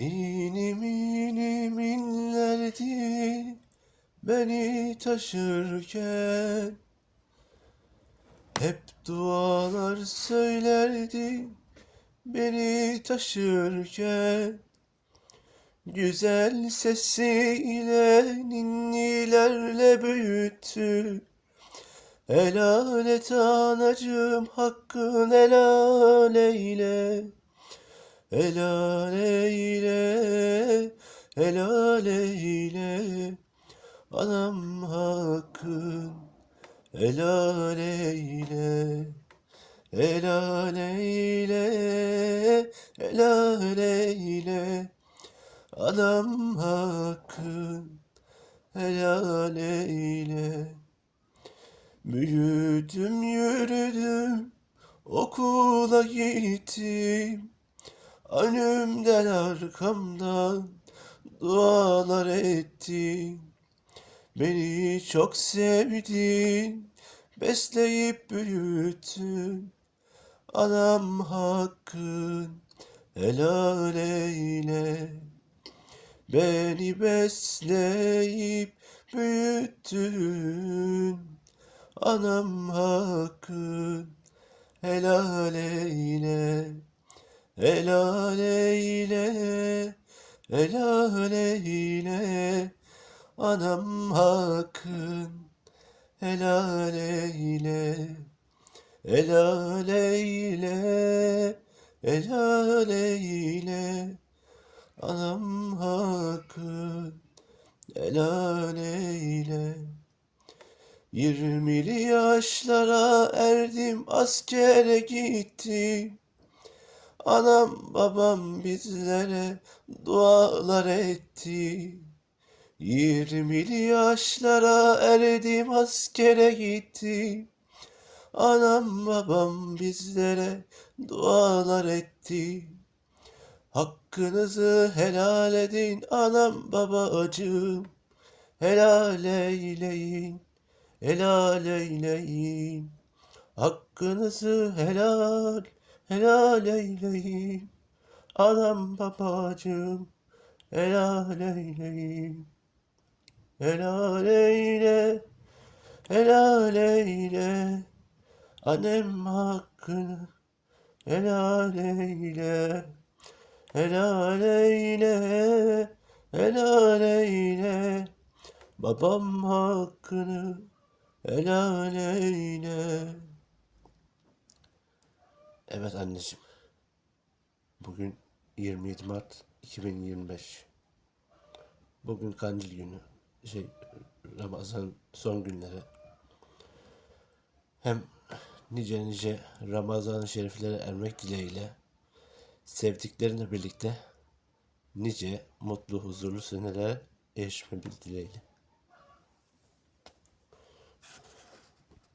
İnim inim inlerdi beni taşırken. Hep dualar söylerdi beni taşırken. Güzel sesiyle ninnilerle büyüttü. Helal et anacığım hakkın helal Helal eyle, helal eyle. Anam hakkın helal eyle. Helal eyle, helal eyle. Anam hakkın helal eyle. Büyüdüm yürüdüm okula gittim Önümden arkamdan dualar ettin. Beni çok sevdin Besleyip büyüttün. Anam hakkın helal eyle. Beni besleyip büyüttün. Anam hakkın helal eyle Helal eyle, helal eyle, anam hakkın, helal eyle, helal eyle, helal eyle, anam hakkın, helal eyle. Yirmili yaşlara erdim, askere gittim. Anam babam bizlere dualar etti. Yirmili yaşlara erdim askere gitti. Anam babam bizlere dualar etti. Hakkınızı helal edin anam babacığım. Helal eyleyin, helal eyleyin. Hakkınızı helal helal eyleyin. Anam babacığım helal eyleyin. Helal eyle, helal eyle. Annem hakkını helal eyle. Helal eyle, helal eyle. Babam hakkını helal eyle. Evet anneciğim. Bugün 27 Mart 2025. Bugün Kandil günü. Şey Ramazan son günleri. Hem nice nice Ramazan şeriflere ermek dileğiyle sevdiklerinle birlikte nice mutlu huzurlu senelere erişme dileğiyle.